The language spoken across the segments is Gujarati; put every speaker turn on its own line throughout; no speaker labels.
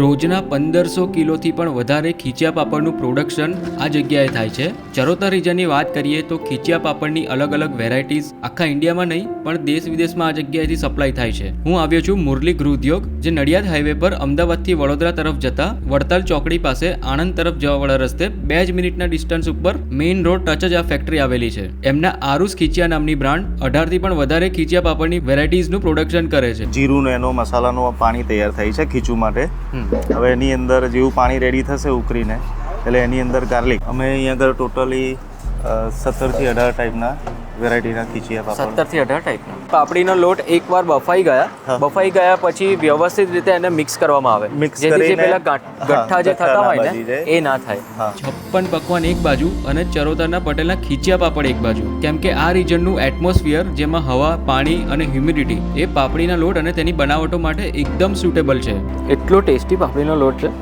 રોજના પંદરસો કિલોથી પણ વધારે ખીચિયા પાપડનું પ્રોડક્શન આ જગ્યાએ થાય છે. ચરોતર રીજનની વાત કરીએ તો ખીચિયા પાપડની અલગ અલગ વેરાયટીઝ આખા ઇન્ડિયામાં નહીં પણ દેશ વિદેશમાં આ જગ્યાએથી સપ્લાય થાય છે. હું આવ્યો છું મુરલી ગૃહ ઉદ્યોગ જે નડિયાદ હાઈવે પર અમદાવાદથી વડોદરા તરફ જતા વડતાલ ચોકડી પાસે આણંદ તરફ જવાવાળા રસ્તે બે જ મિનિટના ડિસ્ટન્સ ઉપર મેઇન રોડ ટચ જ આ ફેક્ટરી આવેલી છે. એમના આરુસ ખીચિયા નામની બ્રાન્ડ અઢારથી પણ વધારે ખીચિયા પાપડની વેરાયટીઝનું પ્રોડક્શન કરે છે.
જીરું એનો મસાલાનો પાણી તૈયાર થાય છે ખીચું માટે. હવે એની અંદર જેવું પાણી રેડી થશે ઉકળીને, એટલે એની અંદર ગાર્લિક અમે અહીંયા આગળ ટોટલી સત્તરથી અઢાર ટાઈપના વેરાયટીના ખીચિયા પાપડ
સત્તરથી અઢાર ટાઈપના પાપડીનો લોટ એકવાર બફાઈ ગયા. બફાઈ ગયા પછી વ્યવસ્થિત રીતે એને મિક્સ કરવામાં આવે.
મિક્સ
જેથી જે પેલા ગઠ્ઠા જે થતા હોય ને એ ના થાય. છપ્પન પકવાન એક બાજુ અને ચરોતરના પટેલના ખીચિયા પાપડ એક બાજુ. કેમ કે આ રીજનનું એટમોસ્ફિયર જેમાં હવા પાણી અને હ્યુમિડિટી એ પાપડીના લોટ અને તેની બનાવટો માટે એકદમ સુટેબલ છે. એટલો ટેસ્ટી પાપડીનો લોટ છે.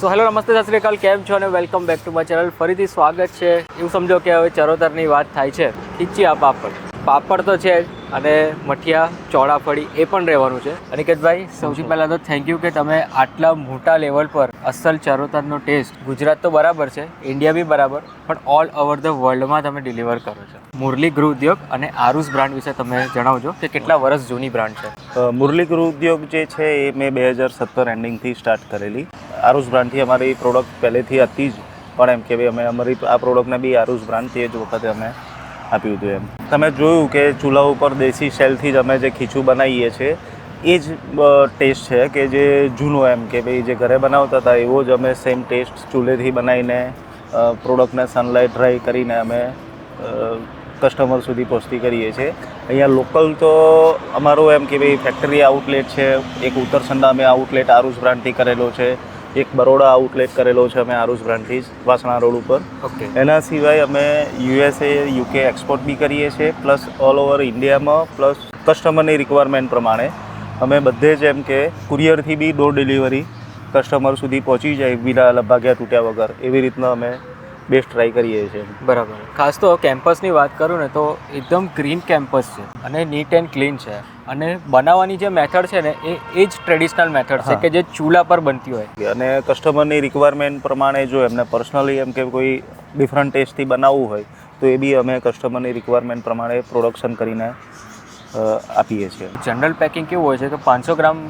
સો હેલો નમસ્તે સત શ્રી અકાલ કેમ છો અને welcome back to my channel ફરીથી સ્વાગત છે. એવું સમજો કે હવે ચરોતરની વાત થાય છે. ખીચી આપ પાપડ પાપડ તો છે જ અને મઠિયા ચોળાફળી એ પણ રહેવાનું છે. અનિકેતભાઈ સૌથી પહેલાં તો થેન્ક યુ કે તમે આટલા મોટા લેવલ પર અસલ ચરોતરનો ટેસ્ટ ગુજરાત તો બરાબર છે ઇન્ડિયા બી બરાબર પણ ઓલ ઓવર ધ વર્લ્ડમાં તમે ડિલિવર કરો છો. મુરલી ગૃહ ઉદ્યોગ અને આરુસ બ્રાન્ડ વિશે તમે જણાવજો કે કેટલા વર્ષ જૂની બ્રાન્ડ છે.
મુરલી ગૃહ ઉદ્યોગ જે છે એ મેં બે હજાર સત્તર એન્ડિંગથી સ્ટાર્ટ કરેલી. આરુસ બ્રાન્ડથી અમારી પ્રોડક્ટ પહેલેથી હતી જ પણ એમ કે ભાઈ અમે અમારી આ પ્રોડક્ટને બી આરુષ બ્રાન્ડથી જ વખતે અમે આપ્યું હતું એમ. તમે જોયું કે ચૂલા ઉપર દેશી શેલથી જ અમે જે ખીચું બનાવીએ છીએ, એ જ ટેસ્ટ છે કે જે જૂનો એમ કે ભાઈ જે ઘરે બનાવતા હતા, એવો જ અમે સેમ ટેસ્ટ ચૂલેથી બનાવીને પ્રોડક્ટને સનલાઇટ ડ્રાય કરીને અમે કસ્ટમર સુધી પહોંચતી કરીએ છીએ. અહીંયા લોકલ તો અમારો એમ કે ભાઈ ફેક્ટરી આઉટલેટ છે, એક ઉત્તરસંડા અમે આઉટલેટ આરુષ બ્રાન્ડથી કરેલો છે. એક બરોડા આઉટલેટ કરેલો છે અમે આરુષ બ્રાન્ડથી જ વાસણા રોડ ઉપર.
ઓકે.
એના સિવાય અમે યુએસએ યુકે એક્સપોર્ટ બી કરીએ છીએ પ્લસ ઓલ ઓવર ઇન્ડિયામાં પ્લસ કસ્ટમરની રિક્વાયરમેન્ટ પ્રમાણે અમે બધે જ એમ કે કુરિયરથી બી ડોર ડિલિવરી કસ્ટમર સુધી પહોંચી જાય વિના ભાગ્યા તૂટ્યા વગર. એવી રીતના અમે બેસ્ટ ટ્રાય કરીએ છીએ.
બરાબર. ખાસ તો કેમ્પસની વાત કરું ને તો એકદમ ગ્રીન કેમ્પસ છે અને નીટ એન્ડ ક્લીન છે. અને બનાવવાની જે મેથડ છે ને એ એ જ ટ્રેડિશનલ મેથડ છે કે જે ચૂલા પર બનતી હોય.
અને કસ્ટમરની રિક્વાયરમેન્ટ પ્રમાણે જો એમને પર્સનલી એમ કે કોઈ ડિફરન્ટ ટેસ્ટથી બનાવવું હોય તો એ બી અમે કસ્ટમરની રિક્વાયરમેન્ટ પ્રમાણે પ્રોડક્શન કરીને આપીએ છીએ.
જનરલ પેકિંગ કેવું હોય છે કે પાંચસો ગ્રામ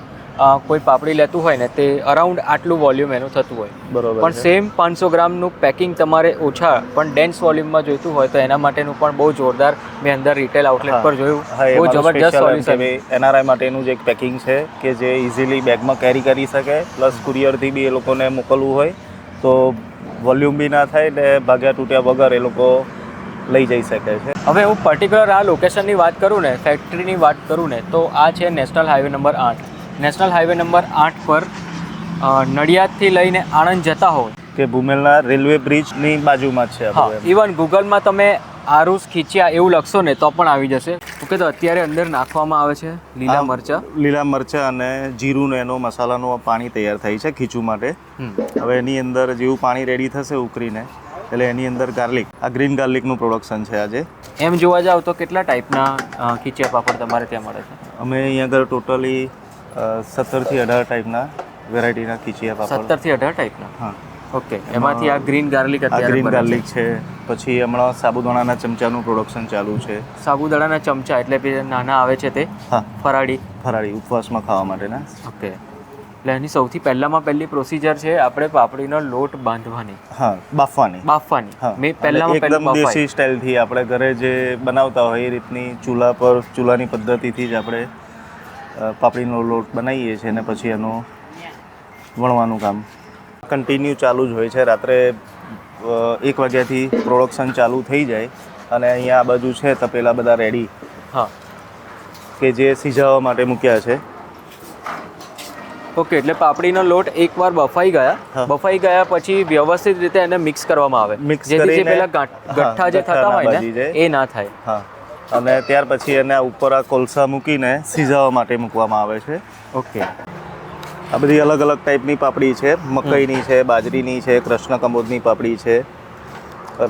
કોઈ પાપડી લેતું હોય ને તે અરાઉન્ડ આટલું વોલ્યુમ એનું થતું હોય.
બરોબર
પણ સેમ પાંચસો ગ્રામનું પેકિંગ તમારે ઓછા પણ ડેન્સ વોલ્યુમમાં જોઈતું હોય તો એના માટેનું પણ બહુ જોરદાર મેં અંદર રિટેલ આઉટલેટ પર જોયું. બહુ જબરજસ્ત સોલ્યુશન
એનઆરઆઈ માટેનું જ એક પેકિંગ છે કે જે ઇઝીલી બેગમાં કેરી કરી શકે પ્લસ કુરિયરથી બી એ લોકોને મોકલવું હોય તો વોલ્યુમ બી ના થાય ને ભાગ્યા તૂટ્યા વગર એ લોકો લઈ જઈ શકે છે.
હવે હું પર્ટિક્યુલર આ લોકેશનની વાત કરું ને ફેક્ટરીની વાત કરું ને તો આ છે નેશનલ હાઈવે નંબર આઠ. નેશનલ હાઈવે નંબર આઠ પર નડિયાદથી લઈને આણંદ જતા હો
કે ભૂમેલના રેલવે બ્રિજની બાજુમાં છે
હા ઇવન ગૂગલમાં તમે આરુસ ખીચ્યા એવું લખશો ને તો પણ આવી જશે. ઓકે તો અત્યારે અંદર નાખવામાં આવે છે લીલા મરચા.
લીલા મરચાં અને જીરું ને એનો મસાલાનો પાણી તૈયાર થાય છે ખીચું માટે. હવે એની અંદર જેવું પાણી રેડી થશે ઉકરીને એટલે એની અંદર ગાર્લિક આ ગ્રીન ગાર્લિકનું પ્રોડક્શન છે આજે.
એમ જોવા જાવ તો કેટલા ટાઈપના ખીચિયા પાપડ તમારે ત્યાં મળે છે?
અમે અહીંયા આગળ ટોટલી સત્તરથી અઢાર ટાઈપના વેરાયટીના ખીચિયા પાપડ
સત્તરથી અઢાર ટાઈપના
હા.
ઓકે એમાંથી આ ગ્રીન ગાર્લિક અત્યારે
ગ્રીન ગાર્લિક છે. પછી હમણાં સાબુદાણાના ચમચાનું પ્રોડક્શન ચાલુ છે.
સાબુદાણાના ચમચા એટલે નાના આવે છે તે?
હા.
ફરાળી.
ફરાળી ઉપવાસમાં ખાવા માટેના.
ઓકે એટલે એની સૌથી પહેલામાં પહેલી પ્રોસિજર છે આપણે પાપડીનો લોટ બાંધવાની.
હા બાફવાની.
બાફવાની.
હા.
મેં પહેલામાં
એકદમ દેશી સ્ટાઇલથી આપણે ઘરે જે બનાવતા હોય એ રીતની ચૂલા પર ચૂલાની પદ્ધતિથી જ આપણે પાપડીનો લોટ બનાવીએ છીએ અને પછી એનું વણવાનું કામ. કન્ટિન્યુ ચાલુ જ હોય છે. રાત્રે એક વાગ્યાથી પ્રોડક્શન ચાલુ થઈ જાય અને અહીંયા આ બાજુ છે તપેલા બધા રેડી
હા.
કે જે સિઝાવવા માટે મૂક્યા છે.
ઓકે એટલે પાપડીનો લોટ એકવાર બફાઈ ગયા. બફાઈ ગયા પછી વ્યવસ્થિત રીતે એને મિક્સ કરવામાં આવે.
મિક્સ
જેથી પેલા ગઠ્ઠા જે થતા હોય ને એ ના થાય.
હા. અને ત્યાર પછી એને આ ઉપર આ કોલસા મૂકીને સીઝાવા માટે મૂકવામાં આવે છે.
ઓકે.
આ બધી અલગ અલગ ટાઈપની પાપડી છે. મકાઈની છે બાજરીની છે કૃષ્ણ કમોદની પાપડી છે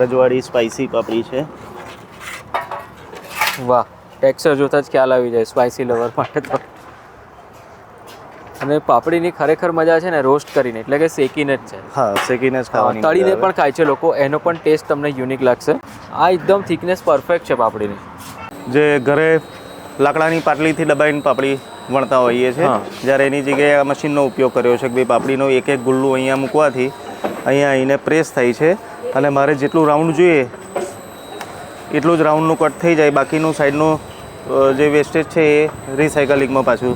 રજવાડી સ્પાઇસી પાપડી છે.
વાહ. ટેક્સચર જોતા જ ખ્યાલ આવી જાય સ્પાઇસી લવર માટે તો. અને પાપડીની ખરેખર મજા છે ને રોસ્ટ કરીને એટલે કે શેકીને જ છે.
હા શેકીને જ ખાવાની
તળીને પણ ખાય છે લોકો એનો પણ ટેસ્ટ તમને યુનિક લાગશે. આ એકદમ થિકનેસ પરફેક્ટ છે પાપડીની.
જે ઘરે લાકડાની પાટલીથી દબાઈને પાપડી વણતા હોઈએ છીએ જ્યારે એની જગ્યાએ આ મશીનનો ઉપયોગ કર્યો છે કે ભાઈ પાપડીનો એક એક ગુલ્લું અહીંયા મૂકવાથી અહીંયા આવીને પ્રેસ થાય છે. અને મારે જેટલું રાઉન્ડ જોઈએ એટલું જ રાઉન્ડનું કટ થઈ જાય. બાકીનું સાઈડનું જે વેસ્ટેજ છે એ રિસાયકલિંગમાં પાછું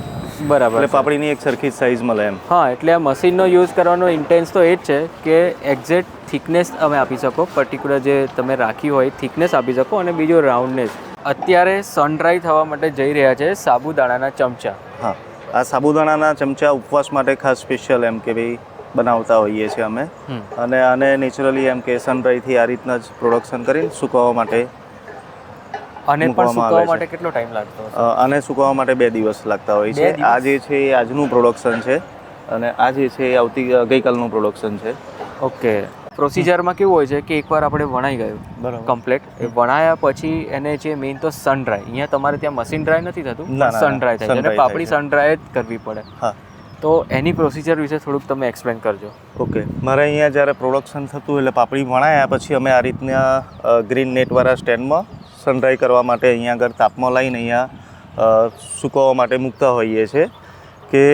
બરાબર
એટલે પાપડીની એક સરખી સાઈઝ સાઇઝ મળે એમ.
હા એટલે આ મશીનનો યુઝ કરવાનો ઇન્ટેન્સ તો એ જ છે કે એક્ઝેક્ટ થિકનેસ તમે આપી શકો. પર્ટિક્યુલર જે તમે રાખી હોય થિકનેસ આપી શકો અને બીજો રાઉન્ડનેસ અત્યારે સનડ્રાય થવા માટે જઈ રહ્યા છે સાબુદાણાના ચમચા.
હા આ સાબુદાણાના ચમચા ઉપવાસ માટે ખાસ સ્પેશિયલ એમ કે ભાઈ બનાવતા હોઈએ છીએ અમે. અને આને નેચરલી એમ કે સનરાઈથી આ રીતના જ પ્રોડક્શન કરીને સુકવવા માટે
અને પણ
મૂકવામાં
માટે કેટલો ટાઈમ લાગતો અને
અ, માટે બે દિવસ લાગતા હોય છે? આ જે છે એ આજનું પ્રોડક્શન છે અને આ જે છે એ આવતી ગઈકાલનું પ્રોડક્શન છે.
ઓકે. પ્રોસિજરમાં કેવું હોય છે કે એકવાર આપણે વણાઈ ગયું
બરાબર.
કમ્પ્લેટ એ વણાયા પછી એને જે મેઇન તો સન ડ્રાય અહીંયા તમારે ત્યાં મશીન ડ્રાય નથી થતું? સન ડ્રાય થાય છે. અને પાપડી સન ડ્રાય જ કરવી પડે.
હા.
તો એની પ્રોસિજર વિશે થોડુંક તમે એક્સપ્લેન કરજો.
ઓકે. મારે અહીંયા જ્યારે પ્રોડક્શન થતું એટલે પાપડી વણાયા પછી અમે આ રીતના ગ્રીન નેટવાળા સ્ટેન્ડમાં સનડ્રાય કરવા માટે અહીંયા આગળ તાપમાં લાવીને અહીંયા સૂકવવા માટે મૂકતા હોઈએ છીએ કે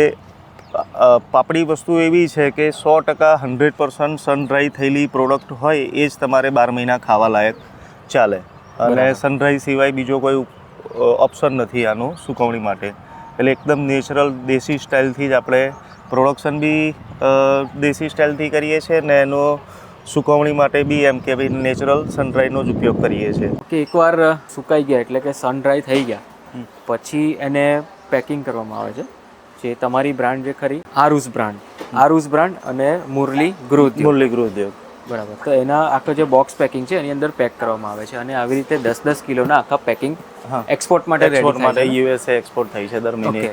પાપડી વસ્તુ એવી છે કે સો ટકા હંડ્રેડ પર્સન્ટ સનડ્રાય થયેલી પ્રોડક્ટ હોય એ જ તમારે બાર મહિના ખાવા લાયક ચાલે અને. સનડ્રાય સિવાય બીજો કોઈ ઓપ્શન નથી આનું સુકવણી માટે એટલે એકદમ નેચરલ દેશી સ્ટાઇલથી જ આપણે પ્રોડક્શન બી દેશી સ્ટાઇલથી કરીએ છીએ ને એનો સુકવણી માટે બી એમ કે ભાઈ નેચરલ સનડ્રાયનો જ ઉપયોગ કરીએ છીએ.
કે એકવાર સુકાઈ ગયા એટલે કે સનડ્રાય થઈ ગયા પછી એને પેકિંગ કરવામાં આવે છે જે તમારી બ્રાન્ડ જે ખરી આરુસ બ્રાન્ડ. આરુસ બ્રાન્ડ અને મુરલી ગૃહ
મુરલી ગૃહ ઉદ્યોગ.
બરાબર. તો એના આખો જે બોક્સ પેકિંગ છે એની અંદર પેક કરવામાં આવે છે અને આવી રીતે દસ દસ કિલોના આખા પેકિંગ એક્સપોર્ટ માટે
એક્સપોર્ટ માટે યુએસએ એક્સપોર્ટ થાય છે દર મહિને.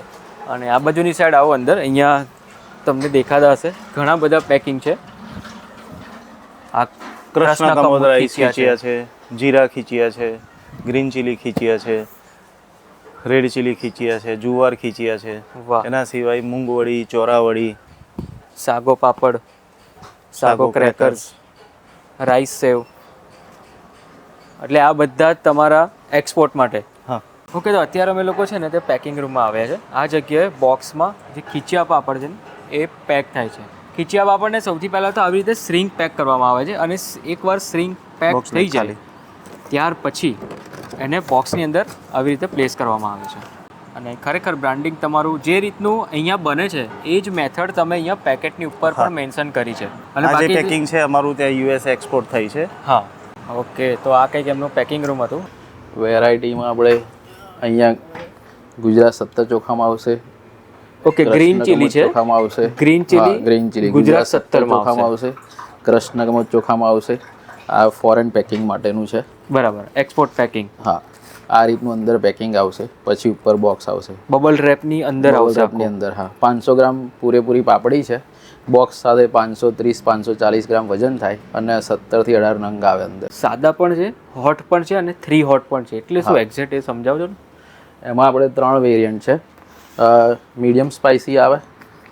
અને આ બાજુની સાઈડ આવો અંદર અહીંયા તમને દેખાતા હશે ઘણા બધા પેકિંગ છે. આ
કૃષ્ણ કમોદરા
ખીચિયા
છે. જીરા ખીચ્યા છે ગ્રીન ચીલી ખીચ્યા છે રેડ ચીલી ખીચ્યા છે જુવાર ખીચ્યા છે. એના સિવાય મૂંગવડી ચોરાવડી
સાગો પાપડ સાગો ક્રેકર્સ રાઈસ સેવ. એટલે આ બધા જ તમારા એક્સપોર્ટ માટે.
હા.
ઓકે તો અત્યારે અમે લોકો છે ને તે પેકિંગ રૂમમાં આવ્યા છે. આ જગ્યાએ બોક્સમાં જે ખીચિયા પાપડ છે ને એ પેક થાય છે. ખીચિયા પાપડને સૌથી પહેલાં તો આવી રીતે સ્ટ્રિંગ પેક કરવામાં આવે છે અને એકવાર સ્ટ્રિંગ પેક થઈ જાય ત્યાર પછી એને બોક્સની અંદર આવી રીતે પ્લેસ કરવામાં આવે છે. અને ખરેખર બ્રાન્ડિંગ તમારું જે રીતનું અહીંયા બને છે એ જ મેથડ તમે અહીંયા પેકેટની ઉપર પણ મેન્શન કરી છે. અને બાકી
પેકિંગ છે અમારું ત્યાં યુએસ એક્સપોર્ટ થઈ છે.
હા. ઓકે તો આ કંઈક એમનું પેકિંગ રૂમ હતું.
વેરાયટીમાં આપણે અહીંયા ગુજરાત સત્તર ચોખામાં આવશે.
ઓકે ગ્રીન ચીલી છે.
ચોખામાં આવશે.
Green chilli
green chilli.
Gujarat
સત્તર ચોખામાં આવશે. કૃષ્ણ કમોદ ચોખામાં આવશે. આ ફોરેન પેકિંગ માટેનું છે.
બરાબર. એક્સપોર્ટ પેકિંગ
હા. આ રીતનું અંદર પેકિંગ આવશે. પછી ઉપર બોક્સ આવશે.
બબલ રેપની અંદર આવશે
આપની અંદર હા. પાંચસો ગ્રામ પૂરેપૂરી પાપડી છે. બોક્સ સાથે પાંચસો ત્રીસ પાંચસો ચાલીસ ગ્રામ વજન થાય અને સત્તરથી અઢાર નંગ આવે અંદર.
સાદા પણ છે હોટ પણ છે અને થ્રી હોટ પણ છે. એટલે શું એક્ઝેક્ટ એ સમજાવજો ને?
એમાં આપણે ત્રણ વેરિયન્ટ છે. મીડિયમ સ્પાઇસી આવે.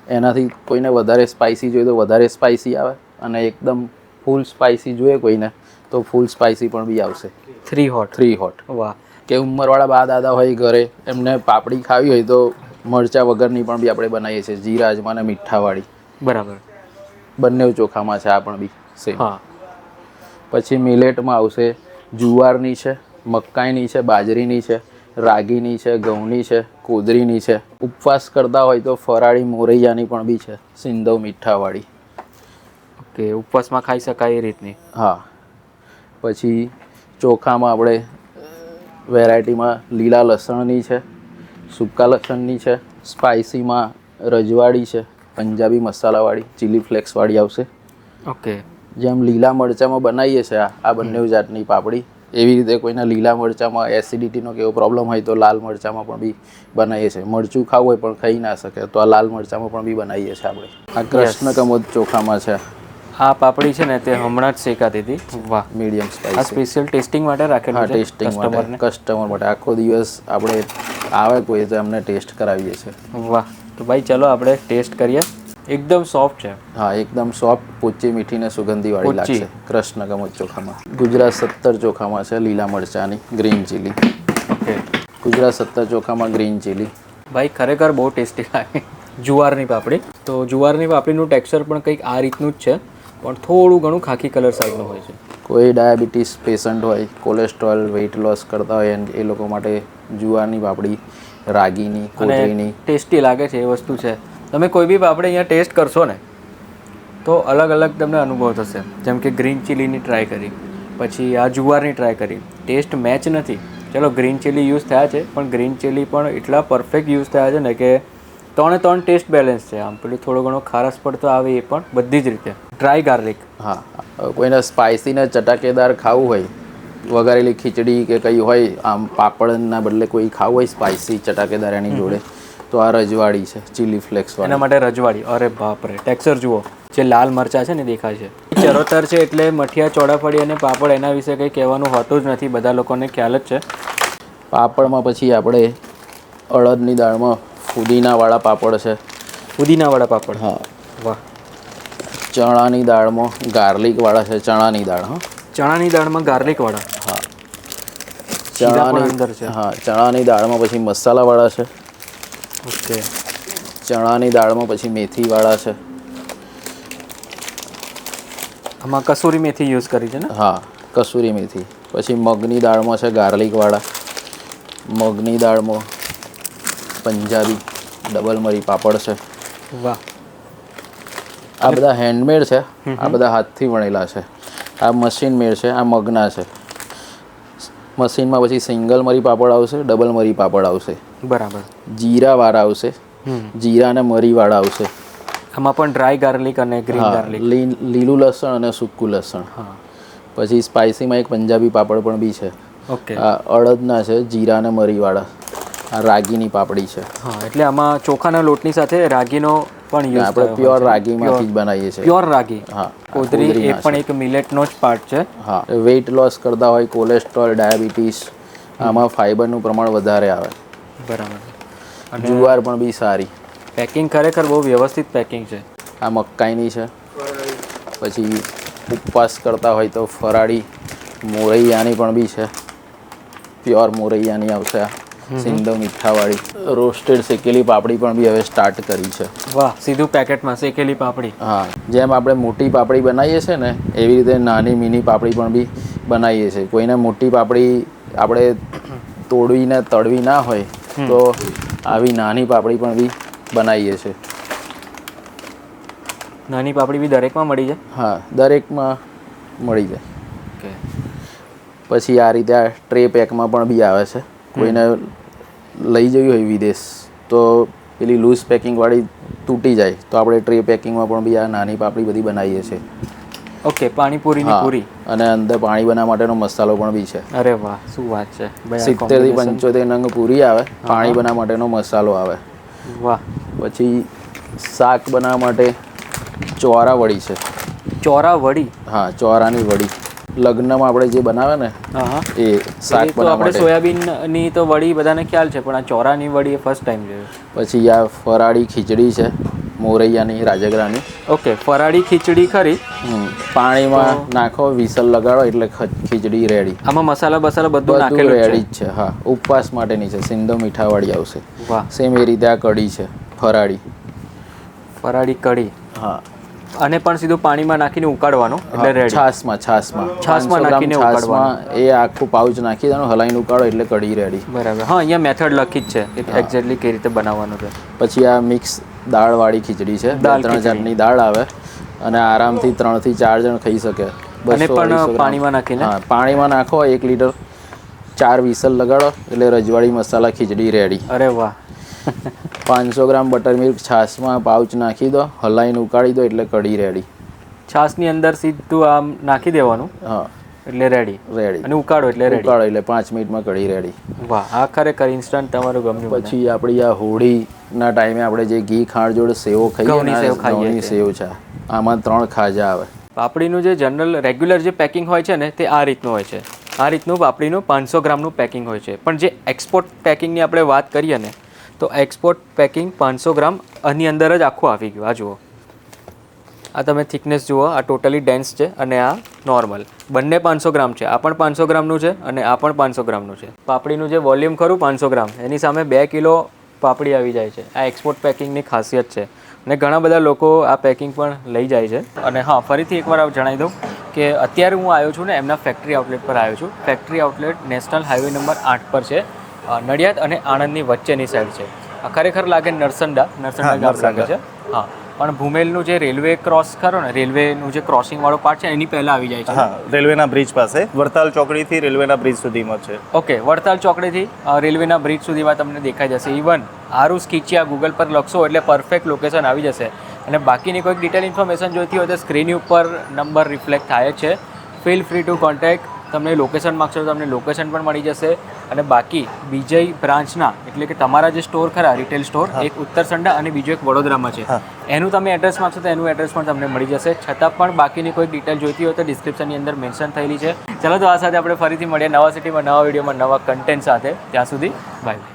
એનાથી કોઈને વધારે સ્પાઇસી જોઈએ તો વધારે સ્પાઇસી આવે અને એકદમ ફૂલ સ્પાઇસી જોઈએ કોઈને તો ફૂલ સ્પાઇસી પણ બી આવશે.
થ્રી હોટ
થ્રી હોટ
વાહ.
કે ઉંમરવાળા બા દાદા હોય ઘરે એમને પાપડી ખાવી હોય તો મરચા વગરની પણ બી આપણે બનાવીએ છીએ જીરા અજમા અને મીઠાવાળી.
બરાબર.
બંને ચોખામાં છે આ પણ બી સેમ
હા.
પછી મિલેટમાં આવશે જુવારની છે મકાઈની છે બાજરીની છે રાગીની છે ઘઉંની છે કોદરીની છે. ઉપવાસ કરતા હોય તો ફરાળી મોરૈયાની પણ બી છે. સિંધવ મીઠાવાળી.
ઓકે ઉપવાસમાં ખાઈ શકાય એ રીતની?
હા. પછી ચોખામાં આપણે વેરાયટીમાં લીલા લસણની છે સૂકા લસણની છે સ્પાઇસીમાં રજવાડી છે પંજાબી મસાલાવાળી ચીલી ફ્લેક્સવાળી આવશે.
ઓકે.
જેમ લીલા મરચાંમાં બનાવીએ છીએ આ આ બંને જાતની પાપડી. એવી રીતે કોઈને લીલા મરચાંમાં એસિડિટીનો કેવો પ્રોબ્લેમ હોય તો લાલ મરચાંમાં પણ બી બનાવીએ છીએ. મરચું ખાવું હોય પણ ખાઈ ના શકે તો આ લાલ મરચાંમાં પણ બી બનાવીએ છીએ આપણે. આ કૃષ્ણ કમોદ ચોખામાં છે.
આ પાપડી છે ને તે હમણાં જ શેકાતી હતી. વાહ.
મીડિયમ
આ સ્પેશિયલ ટેસ્ટિંગ માટે રાખેલું છે
ટેસ્ટિંગ માટે કસ્ટમર માટે. આખો દિવસ આપણે આવે કોઈ તો એમને ટેસ્ટ કરાવીએ છીએ.
વાહ. તો ભાઈ ચલો આપણે ટેસ્ટ કરીએ. એકદમ સોફ્ટ છે.
હા એકદમ સોફ્ટ પોચી મીઠી ને સુગંધી વાળી. લાગશે. કૃષ્ણ ગમત ચોખામાં. ગુજરાત સત્તર ચોખામાં છે લીલા મરચાંની ગ્રીન ચીલી
ઓકે
ગુજરાત સત્તર ચોખામાં ગ્રીન ચીલી
ભાઈ ખરેખર બહુ ટેસ્ટી લાગે. જુવારની પાપડી. તો જુવારની પાપડીનું ટેક્સચર પણ કંઈક આ રીતનું જ છે પણ થોડું ઘણું ખાખી કલર સાઈડનું હોય છે.
કોઈ ડાયાબિટીસ પેશન્ટ હોય કોલેસ્ટ્રોલ વેઇટ લોસ કરતા હોય એ લોકો માટે જુવારની પાપડી રાગીની કોથળીની.
ટેસ્ટી લાગે છે એ વસ્તુ છે. તમે કોઈ બી પાપડી અહીંયા ટેસ્ટ કરશો ને તો અલગ અલગ તમને અનુભવ થશે. જેમ કે ગ્રીન ચીલીની ટ્રાય કરી પછી આ જુવારની ટ્રાય કરી. ટેસ્ટ મેચ નથી. ચલો ગ્રીન ચીલી યુઝ થયા છે પણ ગ્રીન ચીલી પણ એટલા પરફેક્ટ યુઝ થયા છે ને કે ત્રણે ત્રણ ટેસ્ટ બેલેન્સ છે. આમ પેલું થોડો ઘણો ખારસ પડતો આવે એ પણ બધી જ રીતે. ડ્રાય ગાર્લિક
હા કોઈને સ્પાઇસીને ચટાકેદાર ખાવું હોય વઘારેલી ખીચડી કે કંઈ હોય આમ પાપડના બદલે કોઈ ખાવું હોય સ્પાઇસી ચટાકેદાર એની જોડે તો આ રજવાડી છે ચીલી ફ્લેક્સ
એના માટે રજવાડી. અરે બાપરે. ટેક્સચર જુઓ. જે લાલ મરચા છે ને દેખાય છે. ચરોતર છે એટલે મઠિયા ચોડાફળી અને પાપડ એના વિશે કંઈ કહેવાનું હોતું જ નથી. બધા લોકોને ખ્યાલ જ છે.
પાપડમાં પછી આપણે અડદની દાળમાં ફુદીનાવાળા પાપડ છે.
ફુદીનાવાળા પાપડ?
હા.
વાહ.
ચણાની દાળમાં ગાર્લિકવાળા છે ચણાની દાળ હા.
ચણાની દાળમાં ગાર્લિકવાળા?
હા. ચણાની
અંદર છે.
હા ચણાની દાળમાં પછી મસાલાવાળા છે.
ઓકે.
ચણાની દાળમાં પછી મેથીવાળા છે.
આમાં કસૂરી મેથી યુઝ કરી છે ને?
હા કસૂરી મેથી. પછી મગની દાળમાં છે ગાર્લિકવાળા. મગની દાળમાં પંજાબી ડબલ મરી પાપડ છે.
વાહ.
આ બધા હેન્ડમેડ છે. આ બધા હાથથી વણેલા છે. આ મશીન મેડ છે આ મગના છે. મશીનમાં પછી સિંગલ મરી પાપડ આવશે ડબલ મરી પાપડ આવશે.
બરાબર.
જીરાવાળા આવશે
હમ.
જીરા અને મરીવાળા આવશે.
આમાં પણ ડ્રાય ગાર્લિક અને ગ્રીન ગાર્લિક
લીલું લસણ અને સૂકું લસણ.
હા.
પછી સ્પાઇસીમાં એક પંજાબી પાપડ પણ બી છે.
ઓકે.
આ અડદના છે જીરા અને મરીવાળા. આ રાગીની પાપડી છે.
હા એટલે આમાં ચોખાના લોટની સાથે રાગીનો પણ
આપણે પ્યોર રાગીમાંથી જ બનાવીએ છીએ.
પ્યોર રાગી.
હા
કોદરી એ પણ એક મિલેટનો જ પાર્ટ છે.
હા વેઇટ લોસ કરતા હોય કોલેસ્ટ્રોલ ડાયાબિટીસ આમાં ફાઇબરનું પ્રમાણ વધારે આવે.
બરાબર.
જુવાર પણ બી સારી.
પેકિંગ ખરેખર બહુ વ્યવસ્થિત પેકિંગ છે.
આ મકાઈની છે. પછી ઉપવાસ કરતા હોય તો ફરાળી મોરૈયાની પણ બી છે. પ્યોર મોરૈયાની આવશે આ. સિંધવ મીઠાવાળી રોસ્ટેડ શેકેલી પાપડી પણ બી હવે સ્ટાર્ટ કરી છે.
વાહ સીધું પેકેટમાં શેકેલી પાપડી.
હા જેમ આપણે મોટી પાપડી બનાવીએ છીએ ને એવી રીતે નાની મીની પાપડી પણ બી બનાવીએ છીએ. કોઈને મોટી પાપડી આપણે તોડવીને તળવી ના હોય તો આવી નાની પાપડી પણ બી બનાવીએ છીએ.
નાની પાપડી બી દરેકમાં મળી જાય?
હા દરેકમાં મળી જાય. પછી આ રીતે આ ટ્રે પેકમાં પણ બી આવે છે. કોઈને લઈ જવી હોય વિદેશ તો પેલી લૂઝ પેકિંગવાળી તૂટી જાય તો આપણે ટ્રે પેકિંગમાં પણ બી આ નાની પાપડી બધી બનાવીએ છીએ.
ઓકે પાણીપુરીની પૂરી.
અને અંદર પાણી બનાવવા માટેનો મસાલો પણ બી છે.
અરે વાહ શું વાત છે. સિત્તેરથી આ સિત્તેરથી
પંચોતેર નંગ પૂરી આવે પાણી બનાવવા માટેનો મસાલો આવે.
વાહ.
પછી શાક બનાવવા માટે ચોરા વડી છે.
ચોરા વડી?
હા ચોરાની વડી. લગ્નમાં આપણે જે બનાવે ને એ શાક બનાવવા
આપણે સોયાબીનની તો વડી બધાને ખ્યાલ છે પણ આ ચોરાની વડી એ ફર્સ્ટ ટાઈમ જોયું.
પછી આ ફરાળી ખીચડી છે મોરૈયાની રાજગરાની.
ઓકે ફરાળી ખીચડી ખરી.
પાણીમાં નાખો વિસલ લગાડો એટલે ખીચડી રેડી
આમાં મસાલા બસાલા બધું નાખેલું
રેડી જ છે હા. ઉપવાસ માટેની છે સિંધો મીઠાવાળી આવશે. સેમ એ રીતે આ કઢી છે ફરાળી.
ફરાળી કઢી.
હા.
અને પણ સીધું પાણીમાં નાખીને ઉકાળવાનો એટલે રેડી
છાશમાં 500 ગ્રામ
નાખીને
ઉકાળવાનો. એ આખું પાઉચ નાખી દેવાનું હલાઈને ઉકાળો એટલે કઢી રેડી
બરાબર. હા અહીંયા મેથડ લખી જ છે કે એક્ઝેક્ટલી કઈ રીતે બનાવવાનું છે.
પછી આ મિક્સ દાળવાળી ખીચડી છે. ત્રણ. જાતની દાળ આવે અને આરામથી ત્રણથી ચાર જણ ખાઈ શકે.
અને પણ પાણીમાં નાખીને?
હા પાણીમાં નાખો એક લીટર. ચાર વિસલ લગાડો એટલે રજવાડી મસાલા ખીચડી રેડી
અરે વાહ.
પાંચસો ગ્રામ બટર મિલ્ક છાશમાં પાઉચ નાખી દો હલાઈને ઉકાળી દો એટલે કઢી રેડી
છાશની અંદર સીધું આમ નાખી દેવાનું?
હા.
એટલે રેડી
રેડી
અને ઉકાળો એટલે રેડી
ઉકાળો એટલે પાંચ મિનિટમાં કઢી રેડી
વાહ આ ખરેખર ઇન્સ્ટન્ટ તમારું ગમ્યું
પછી આપણી આ હોળીના ટાઈમે આપણે જે ઘી ખાંડ જોડે સેવો ખાઈએ
ઘઉંની સેવ
છે. આમાં ત્રણ ખાજા આવે.
પાપડીનું જે જનરલ રેગ્યુલર જે પેકિંગ હોય છે ને તે આ રીતનું હોય છે. આ રીતનું પાપડીનું પાંચસો ગ્રામનું પેકિંગ હોય છે. પણ જે એક્સપોર્ટ પેકિંગની આપણે વાત કરીએ ને તો એક્સપોર્ટ પેકિંગ પાંચસો ગ્રામ આની અંદર જ આખું આવી ગયું. આ જુઓ. આ તમે થિકનેસ જુઓ, આ ટોટલી ડેન્સ છે અને આ નોર્મલ બંને પાંચસો ગ્રામ છે. આ પણ પાંચસો ગ્રામનું છે અને આ પણ પાંચસો ગ્રામનું છે. પાપડીનું જે વોલ્યુમ ખરું પાંચસો ગ્રામ, એની સામે બે કિલો પાપડી આવી જાય છે. આ એક્સપોર્ટ પેકિંગની ખાસિયત છે. અને ઘણા બધા લોકો આ પેકિંગ પણ લઈ જાય છે. અને હા, ફરીથી એકવાર જણાવી દઉં કે અત્યારે હું આવ્યો છું ને એમના ફેક્ટરી આઉટલેટ પર આવ્યો છું. Factory outlet national highway number આઠ પર છે. નડિયાદ અને આણંદની વચ્ચેની સાઈડ છે. ખરેખર લાગે નરસંડા નરસંડા ગામ લાગે છે. હા પણ ભૂમેલનું જે રેલવે ક્રોસ ખરો ને રેલવેનું જે ક્રોસિંગ વાળો પાર્ટ છે એની પહેલા આવી જાય છે.
હા રેલવેના બ્રિજ પાસે. વડતાલ ચોકડીથી રેલવેના બ્રિજ સુધીમાં છે.
ઓકે વડતાલ ચોકડીથી રેલવેના બ્રિજ સુધીમાં તમને દેખાઈ જશે. ઇવન આરુસ કિચિયા ગૂગલ પર લખશો એટલે પરફેક્ટ લોકેશન આવી જશે. અને બાકીની કોઈક ડિટેલ ઇન્ફોર્મેશન જોઈતી હોય તો સ્ક્રીન ઉપર નંબર રિફ્લેક્ટ થાય છે. ફીલ ફ્રી ટુ કોન્ટેક્ટ તમને લોકેશન માગશો તો તમને લોકેશન પણ મળી જશે. અને બાકી બીજય બ્રાન્ચના એટલે કે તમારા જે સ્ટોર ખરા રિટેલ સ્ટોર એક ઉત્તર સંડા અને બીજો એક વડોદરામાં છે. એનું તમે એડ્રેસ માગશો તો એનું એડ્રેસ પણ તમને મળી જશે. છતાં પણ બાકીની કોઈ ડિટેલ જોઈતી હોય તો ડિસ્ક્રિપ્શનની અંદર મેન્શન થયેલી છે. ચલો તો આ સાથે આપણે ફરીથી મળીએ નવા સિટીમાં નવા વિડીયોમાં નવા કન્ટેન્ટ સાથે. ત્યાં સુધી બાય